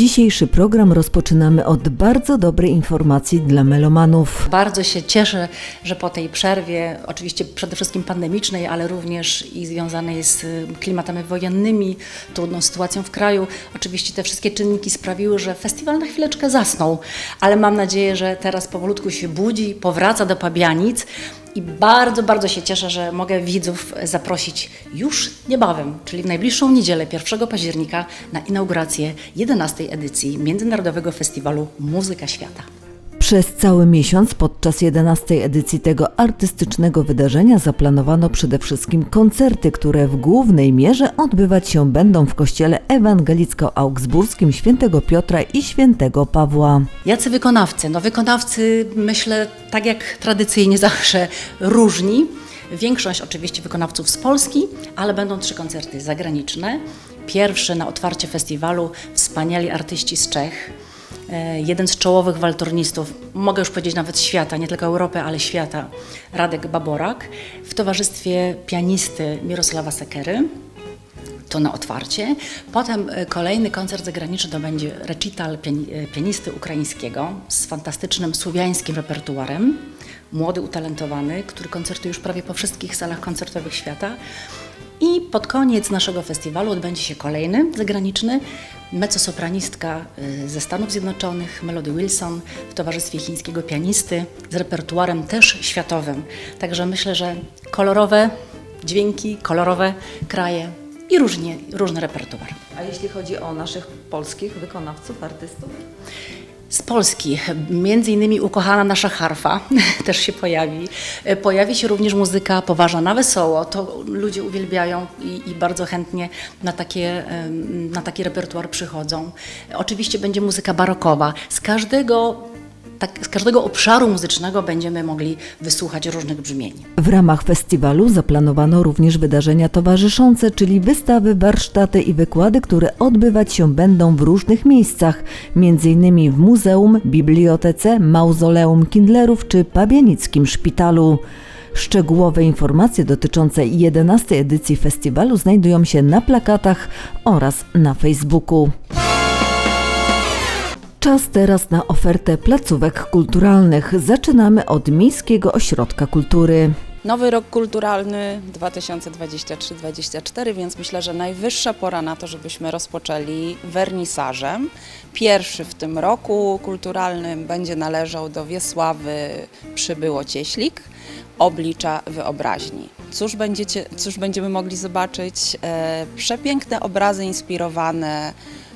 Dzisiejszy program rozpoczynamy od bardzo dobrej informacji dla melomanów. Bardzo się cieszę, że po tej przerwie, oczywiście przede wszystkim pandemicznej, ale również i związanej z y, klimatami wojennymi, trudną sytuacją w kraju, oczywiście te wszystkie czynniki sprawiły, że festiwal na chwileczkę zasnął, ale mam nadzieję, że teraz powolutku się budzi, powraca do Pabianic. I bardzo, bardzo się cieszę, że mogę widzów zaprosić już niebawem, czyli w najbliższą niedzielę, 1 października, na inaugurację 11. edycji Międzynarodowego Festiwalu Muzyka Świata. Przez cały miesiąc podczas 11 edycji tego artystycznego wydarzenia zaplanowano przede wszystkim koncerty, które w głównej mierze odbywać się będą w kościele ewangelicko-augsburskim świętego Piotra i świętego Pawła. Jacy wykonawcy? No wykonawcy, myślę, tak jak tradycyjnie zawsze, różni. Większość oczywiście wykonawców z Polski, ale będą trzy koncerty zagraniczne. Pierwszy na otwarcie festiwalu wspaniali artyści z Czech. E, Jeden z czołowych waltornistów, mogę już powiedzieć nawet świata, nie tylko Europy, ale świata, Radek Baborak, w towarzystwie pianisty Mirosława Sekery to na otwarcie. Potem e, kolejny koncert zagraniczny to będzie recital e, pianisty ukraińskiego z fantastycznym słowiańskim repertuarem. Młody, utalentowany, który koncertuje już prawie po wszystkich salach koncertowych świata. I pod koniec naszego festiwalu odbędzie się kolejny zagraniczny mezzosopranistka e, ze Stanów Zjednoczonych, Melody Wilson, w towarzystwie chińskiego pianisty z repertuarem też światowym. Także myślę, że kolorowe dźwięki, kolorowe kraje i różnie, różny repertuar. A jeśli chodzi o naszych polskich wykonawców, artystów? Z Polski, między innymi ukochana nasza harfa też się pojawi. Pojawi się również muzyka poważna na wesoło. To ludzie uwielbiają i, i bardzo chętnie na, takie, na taki repertuar przychodzą. Oczywiście będzie muzyka barokowa. Z każdego, tak, z każdego obszaru muzycznego będziemy mogli wysłuchać różnych brzmień. W ramach festiwalu zaplanowano również wydarzenia towarzyszące, czyli wystawy, warsztaty i wykłady, które odbywać się będą w różnych miejscach, m.in. w muzeum, bibliotece, mauzoleum Kindlerów czy Pabianickim Szpitalu. Szczegółowe informacje dotyczące 11 edycji festiwalu znajdują się na plakatach oraz na Facebooku. Czas teraz na ofertę placówek kulturalnych. Zaczynamy od Miejskiego Ośrodka Kultury. Nowy rok kulturalny 2023-2024, więc myślę, że najwyższa pora na to, żebyśmy rozpoczęli wernisażem. Pierwszy w tym roku kulturalnym będzie należał do Wiesławy Przybyło Cieślik, oblicza wyobraźni. Cóż, będziecie, cóż będziemy mogli zobaczyć? E, przepiękne obrazy inspirowane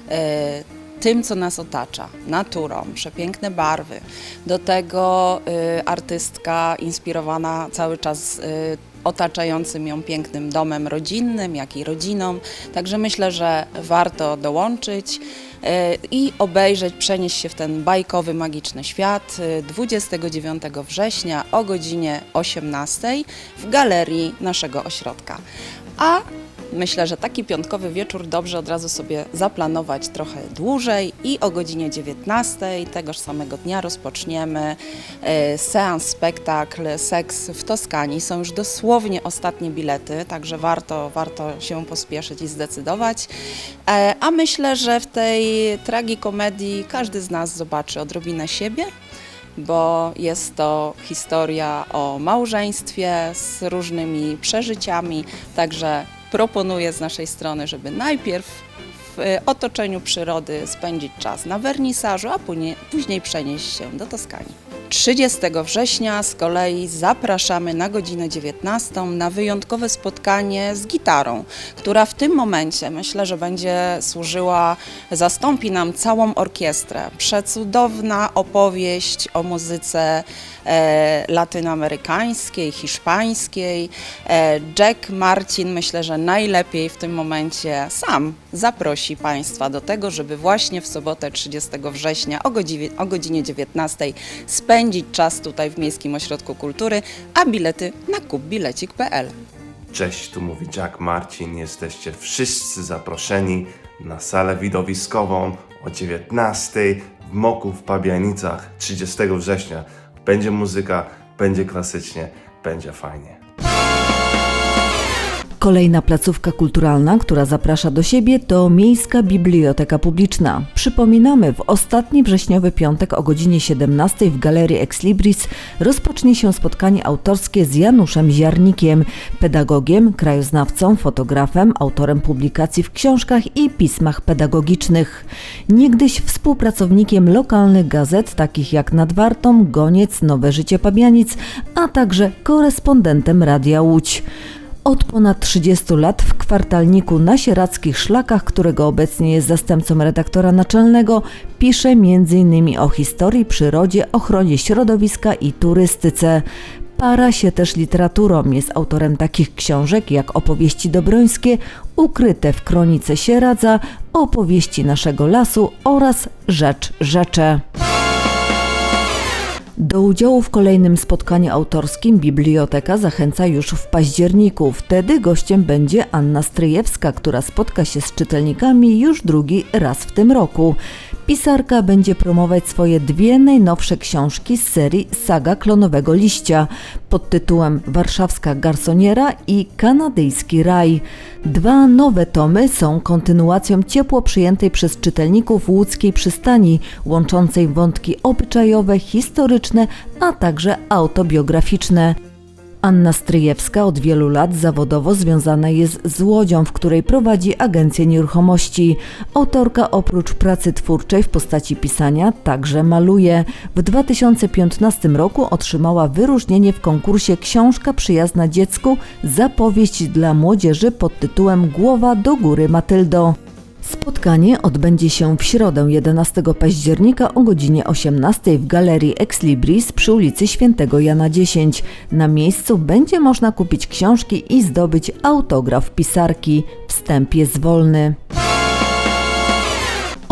e, tym, co nas otacza, naturą, przepiękne barwy. Do tego y, artystka inspirowana cały czas y, otaczającym ją pięknym domem rodzinnym, jak i rodziną. Także myślę, że warto dołączyć y, i obejrzeć, przenieść się w ten bajkowy, magiczny świat y, 29 września o godzinie 18 w galerii naszego ośrodka. A Myślę, że taki piątkowy wieczór dobrze od razu sobie zaplanować trochę dłużej i o godzinie 19 tegoż samego dnia rozpoczniemy e, seans, spektakl Seks w Toskanii. Są już dosłownie ostatnie bilety, także warto, warto się pospieszyć i zdecydować. E, A myślę, że w tej tragikomedii każdy z nas zobaczy odrobinę siebie, bo jest to historia o małżeństwie z różnymi przeżyciami, także proponuję z naszej strony, żeby najpierw w e, otoczeniu przyrody spędzić czas na wernisażu, a później, później przenieść się do Toskanii. 30 września z kolei zapraszamy na godzinę 19 na wyjątkowe spotkanie z gitarą, która w tym momencie myślę, że będzie służyła, zastąpi nam całą orkiestrę. Przecudowna opowieść o muzyce e, latynoamerykańskiej, hiszpańskiej. E, Jack Marcin myślę, że najlepiej w tym momencie sam zaprosi Państwa do tego, żeby właśnie w sobotę 30 września o godzinie, o godzinie 19 spędzić czas tutaj w Miejskim Ośrodku Kultury, a bilety na kupbilecik.pl. Cześć, tu mówi Jack Marcin. Jesteście wszyscy zaproszeni na salę widowiskową o 19 w Moku w Pabianicach 30 września. Będzie muzyka, będzie klasycznie, będzie fajnie. Kolejna placówka kulturalna, która zaprasza do siebie, to Miejska Biblioteka Publiczna. Przypominamy, w ostatni wrześniowy piątek o godzinie 17 w Galerii Ex Libris rozpocznie się spotkanie autorskie z Januszem Ziarnikiem, pedagogiem, krajoznawcą, fotografem, autorem publikacji w książkach i pismach pedagogicznych. Niegdyś współpracownikiem lokalnych gazet takich jak Nadwartom, Goniec, Nowe Życie Pabianic, a także korespondentem Radia Łódź. Od ponad 30 lat w kwartalniku na Sierackich Szlakach, którego obecnie jest zastępcą redaktora naczelnego, pisze m.in. o historii, przyrodzie, ochronie środowiska i turystyce. Para się też literaturą, jest autorem takich książek jak Opowieści Dobrońskie, Ukryte w Kronice Sieradza, Opowieści Naszego Lasu oraz Rzecz Rzecze. Do udziału w kolejnym spotkaniu autorskim biblioteka zachęca już w październiku. Wtedy gościem będzie Anna Stryjewska, która spotka się z czytelnikami już drugi raz w tym roku. Pisarka będzie promować swoje dwie najnowsze książki z serii Saga Klonowego Liścia pod tytułem Warszawska Garsoniera i Kanadyjski Raj. Dwa nowe tomy są kontynuacją ciepło przyjętej przez czytelników łódzkiej przystani, łączącej wątki obyczajowe, historyczne, a także autobiograficzne. Anna Stryjewska od wielu lat zawodowo związana jest z Łodzią, w której prowadzi agencję nieruchomości. Autorka oprócz pracy twórczej w postaci pisania także maluje. W 2015 roku otrzymała wyróżnienie w konkursie Książka przyjazna dziecku za powieść dla młodzieży pod tytułem Głowa do góry Matyldo. Spotkanie odbędzie się w środę 11 października o godzinie 18 w Galerii Ex Libris przy ulicy Świętego Jana 10. Na miejscu będzie można kupić książki i zdobyć autograf pisarki. Wstęp jest wolny.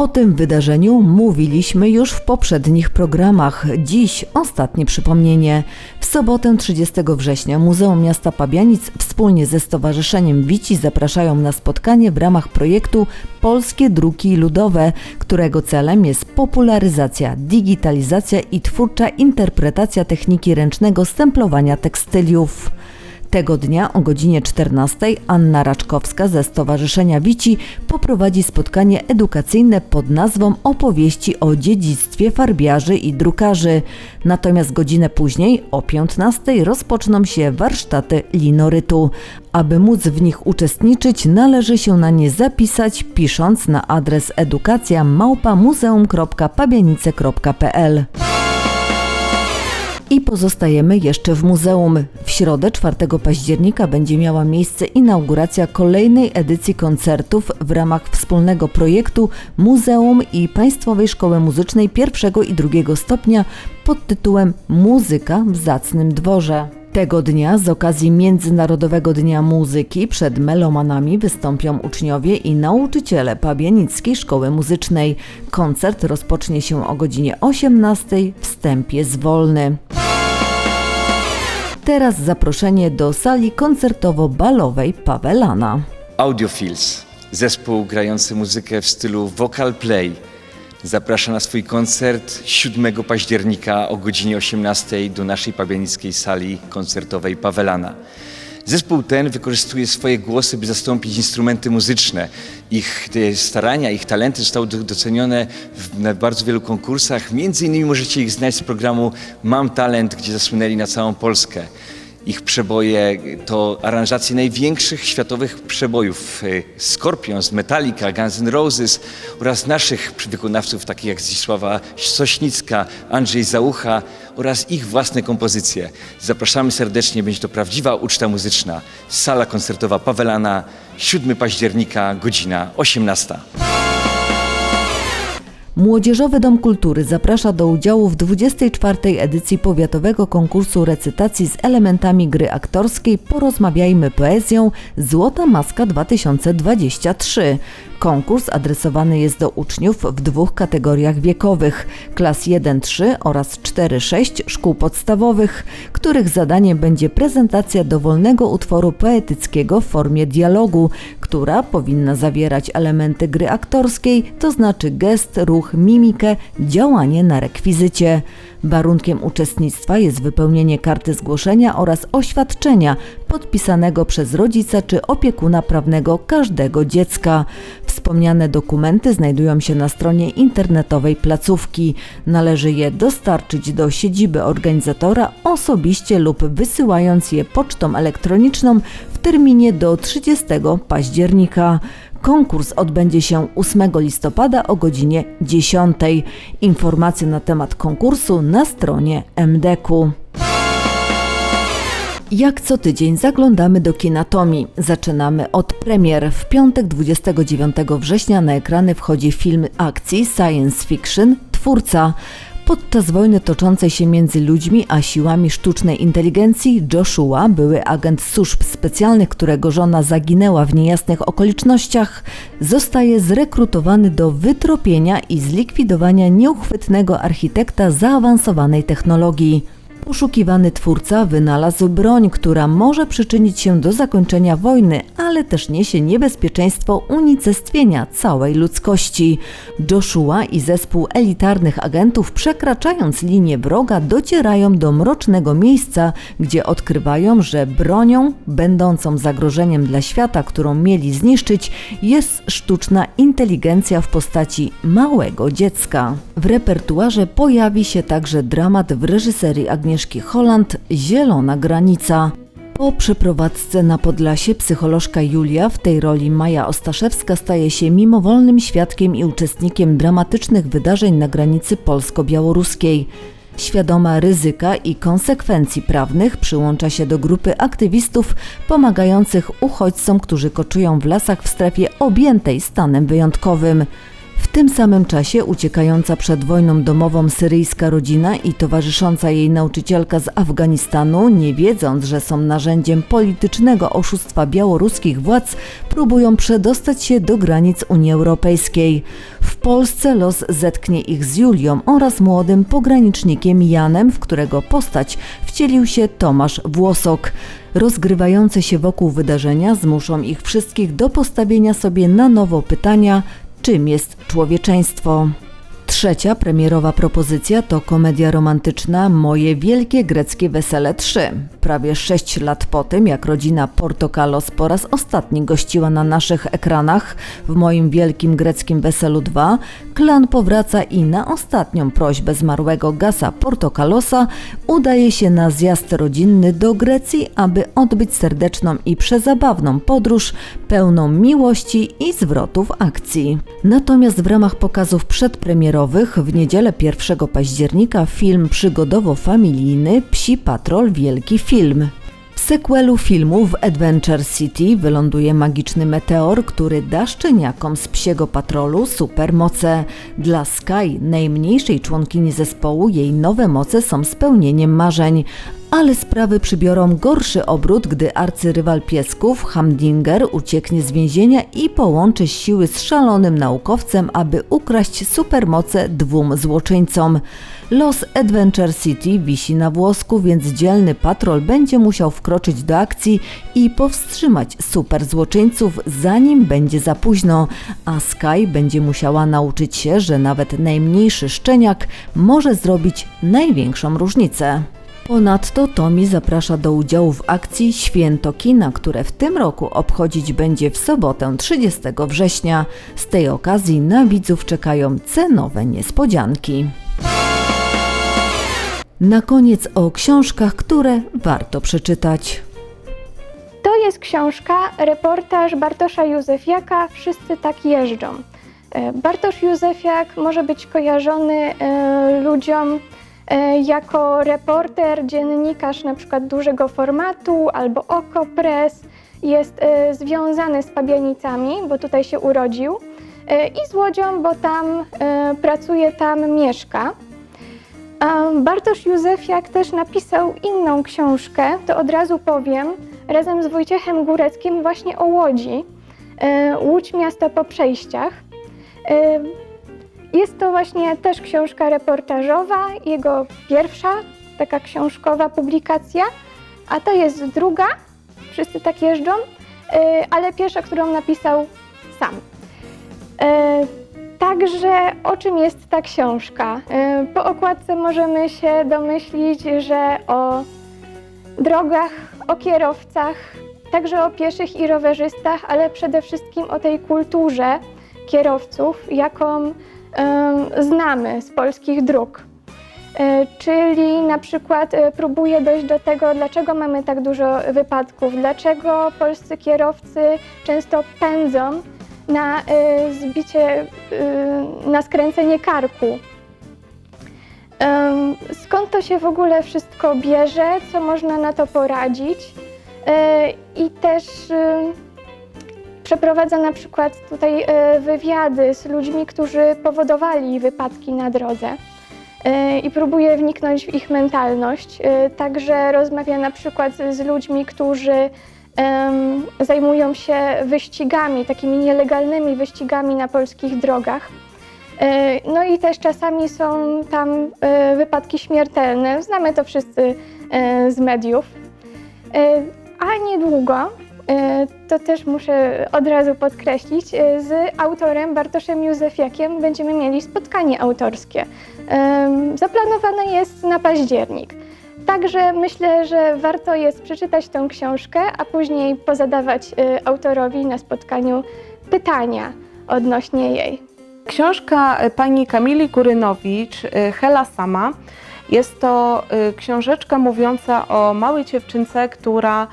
O tym wydarzeniu mówiliśmy już w poprzednich programach. Dziś ostatnie przypomnienie. W sobotę 30 września Muzeum Miasta Pabianic wspólnie ze Stowarzyszeniem Wici zapraszają na spotkanie w ramach projektu Polskie Druki Ludowe, którego celem jest popularyzacja, digitalizacja i twórcza interpretacja techniki ręcznego stemplowania tekstyliów. Tego dnia o godzinie 14 Anna Raczkowska ze Stowarzyszenia Wici poprowadzi spotkanie edukacyjne pod nazwą Opowieści o dziedzictwie farbiarzy i drukarzy. Natomiast godzinę później o 15 rozpoczną się warsztaty linorytu. Aby móc w nich uczestniczyć, należy się na nie zapisać pisząc na adres edukacja małpamuzeum.pabianice.pl. I pozostajemy jeszcze w muzeum. W środę 4 października będzie miała miejsce inauguracja kolejnej edycji koncertów w ramach wspólnego projektu Muzeum i Państwowej Szkoły Muzycznej pierwszego i drugiego stopnia pod tytułem Muzyka w zacnym dworze. Tego dnia z okazji Międzynarodowego Dnia Muzyki przed melomanami wystąpią uczniowie i nauczyciele Pabienickiej Szkoły Muzycznej. Koncert rozpocznie się o godzinie 18. Wstęp jest wolny. Teraz zaproszenie do sali koncertowo-balowej Pawelana. Audiophils, zespół grający muzykę w stylu vocal play, zaprasza na swój koncert 7 października o godzinie 18 do naszej pabianickiej sali koncertowej Pawelana. Zespół ten wykorzystuje swoje głosy, by zastąpić instrumenty muzyczne. Ich starania, ich talenty zostały do- docenione w, na bardzo wielu konkursach. Między innymi możecie ich znać z programu Mam Talent, gdzie zasłynęli na całą Polskę. Ich przeboje to aranżacje największych światowych przebojów e, Scorpions, Metallica, Guns N' Roses oraz naszych wykonawców takich jak Zdzisława Sośnicka, Andrzej Załucha oraz ich własne kompozycje. Zapraszamy serdecznie, będzie to prawdziwa uczta muzyczna. Sala koncertowa Pawelana, 7 października, godzina 18. Młodzieżowy Dom Kultury zaprasza do udziału w 24. edycji powiatowego konkursu recytacji z elementami gry aktorskiej Porozmawiajmy poezją Złota Maska 2023. Konkurs adresowany jest do uczniów w dwóch kategoriach wiekowych: klas 1-3 oraz 4-6 szkół podstawowych, których zadaniem będzie prezentacja dowolnego utworu poetyckiego w formie dialogu, która powinna zawierać elementy gry aktorskiej, to znaczy gest, ruch, mimikę, działanie na rekwizycie. Warunkiem uczestnictwa jest wypełnienie karty zgłoszenia oraz oświadczenia podpisanego przez rodzica czy opiekuna prawnego każdego dziecka. Wspomniane dokumenty znajdują się na stronie internetowej placówki. Należy je dostarczyć do siedziby organizatora osobiście lub wysyłając je pocztą elektroniczną w terminie do 30 października. Konkurs odbędzie się 8 listopada o godzinie 10. Informacje na temat konkursu na stronie MDK-u. Jak co tydzień zaglądamy do Kinatomi. Zaczynamy od premier. W piątek 29 września na ekrany wchodzi film akcji science fiction Twórca. Podczas wojny toczącej się między ludźmi a siłami sztucznej inteligencji Joshua, były agent służb specjalnych, którego żona zaginęła w niejasnych okolicznościach, zostaje zrekrutowany do wytropienia i zlikwidowania nieuchwytnego architekta zaawansowanej technologii. Poszukiwany twórca wynalazł broń, która może przyczynić się do zakończenia wojny, ale też niesie niebezpieczeństwo unicestwienia całej ludzkości. Joshua i zespół elitarnych agentów, przekraczając linię wroga, docierają do mrocznego miejsca, gdzie odkrywają, że bronią będącą zagrożeniem dla świata, którą mieli zniszczyć, jest sztuczna inteligencja w postaci małego dziecka. W repertuarze pojawi się także dramat w reżyserii Agnieszki Holland Zielona granica. Po przeprowadzce na Podlasie psycholożka Julia, w tej roli Maja Ostaszewska, staje się mimowolnym świadkiem i uczestnikiem dramatycznych wydarzeń na granicy polsko-białoruskiej. Świadoma ryzyka i konsekwencji prawnych przyłącza się do grupy aktywistów pomagających uchodźcom, którzy koczują w lasach w strefie objętej stanem wyjątkowym. W tym samym czasie uciekająca przed wojną domową syryjska rodzina i towarzysząca jej nauczycielka z Afganistanu, nie wiedząc, że są narzędziem politycznego oszustwa białoruskich władz, próbują przedostać się do granic Unii Europejskiej. W Polsce los zetknie ich z Julią oraz młodym pogranicznikiem Janem, w którego postać wcielił się Tomasz Włosok. Rozgrywające się wokół wydarzenia zmuszą ich wszystkich do postawienia sobie na nowo pytania, czym jest człowieczeństwo. Trzecia premierowa propozycja to komedia romantyczna Moje Wielkie Greckie Wesele 3. Prawie 6 lat po tym, jak rodzina Portokalos po raz ostatni gościła na naszych ekranach w Moim Wielkim Greckim Weselu 2, klan powraca i na ostatnią prośbę zmarłego Gasa Portokalosa udaje się na zjazd rodzinny do Grecji, aby odbyć serdeczną i przezabawną podróż pełną miłości i zwrotów akcji. Natomiast w ramach pokazów przedpremierowych w niedzielę 1 października film przygodowo-familijny Psi Patrol Wielki Film. W sequelu filmu w Adventure City wyląduje magiczny meteor, który da szczeniakom z psiego patrolu supermoce. Dla Sky, najmniejszej członkini zespołu, jej nowe moce są spełnieniem marzeń. Ale sprawy przybiorą gorszy obrót, gdy arcyrywal piesków, Hamdinger, ucieknie z więzienia i połączy siły z szalonym naukowcem, aby ukraść supermoce dwóm złoczyńcom. Los Adventure City wisi na włosku, więc dzielny patrol będzie musiał wkroczyć do akcji i powstrzymać super złoczyńców, zanim będzie za późno, a Sky będzie musiała nauczyć się, że nawet najmniejszy szczeniak może zrobić największą różnicę. Ponadto Tomi zaprasza do udziału w akcji Święto Kina, które w tym roku obchodzić będzie w sobotę 30 września. Z tej okazji na widzów czekają cenowe niespodzianki. Na koniec o książkach, które warto przeczytać. To jest książka, reportaż Bartosza Józefiaka Wszyscy tak jeżdżą. E, Bartosz Józefiak może być kojarzony e, ludziom jako reporter, dziennikarz na przykład dużego formatu albo Okopres. Jest e, związany z Pabianicami, bo tutaj się urodził e, i z Łodzią, bo tam e, pracuje, tam mieszka. Bartosz Józefiak też napisał inną książkę, to od razu powiem, razem z Wojciechem Góreckim właśnie o Łodzi. E, Łódź miasta po przejściach. Jest to właśnie też książka reportażowa, jego pierwsza taka książkowa publikacja, a to jest druga, wszyscy tak jeżdżą, e, ale pierwsza, którą napisał sam. E, Także o czym jest ta książka? E, Po okładce możemy się domyślić, że o drogach, o kierowcach, także o pieszych i rowerzystach, ale przede wszystkim o tej kulturze kierowców, jaką znamy z polskich dróg. E, Czyli na przykład e, próbuje dojść do tego, dlaczego mamy tak dużo wypadków, dlaczego polscy kierowcy często pędzą na e, zbicie, na skręcenie karku. Skąd to się w ogóle wszystko bierze, co można na to poradzić i też przeprowadza na przykład tutaj e, wywiady z ludźmi, którzy powodowali wypadki na drodze e, i próbuje wniknąć w ich mentalność. E, Także rozmawia na przykład z ludźmi, którzy zajmują się wyścigami, takimi nielegalnymi wyścigami na polskich drogach. No i też czasami są tam wypadki śmiertelne. Znamy to wszyscy z mediów. A niedługo, to też muszę od razu podkreślić, e, z autorem Bartoszem Józefiakiem będziemy mieli spotkanie autorskie. Em, Zaplanowane jest na październik. Także myślę, że warto jest przeczytać tę książkę, a później pozadawać e, autorowi na spotkaniu pytania odnośnie jej. Książka e, pani Kamili Kurynowicz, e, Hela Sama, jest to e, książeczka mówiąca o małej dziewczynce, która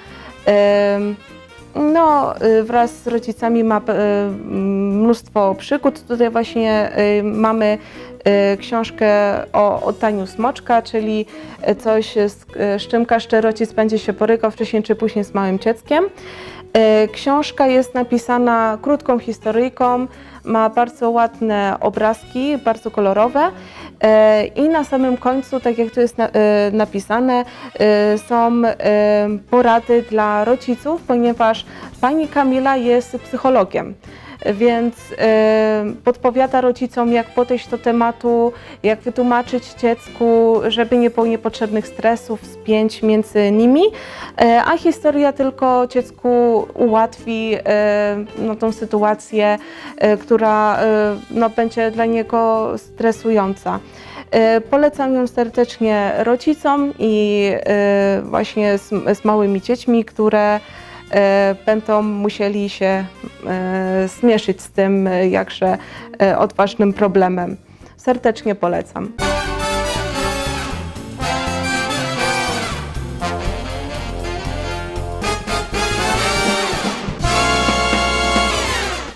no, e, wraz z rodzicami ma e, mnóstwo przygód. Tutaj właśnie e, mamy książkę o oddaniu smoczka, czyli coś, z, z czym każdy rodzic będzie się borykał wcześniej czy później z małym dzieckiem. Książka jest napisana krótką historyjką, ma bardzo ładne obrazki, bardzo kolorowe i na samym końcu, tak jak tu jest e, napisane, e, są e, porady dla rodziców, ponieważ pani Kamila jest psychologiem. Więc e, podpowiada rodzicom, jak podejść do tematu, jak wytłumaczyć dziecku, żeby nie było niepotrzebnych stresów, spięć między nimi, e, a historia tylko dziecku ułatwi e, no, tą sytuację, e, która no, będzie dla niego stresująca. Polecam ją serdecznie rodzicom i właśnie z, z małymi dziećmi, które będą musieli się e, zmierzyć z tym e, jakże e, odważnym problemem. Serdecznie polecam.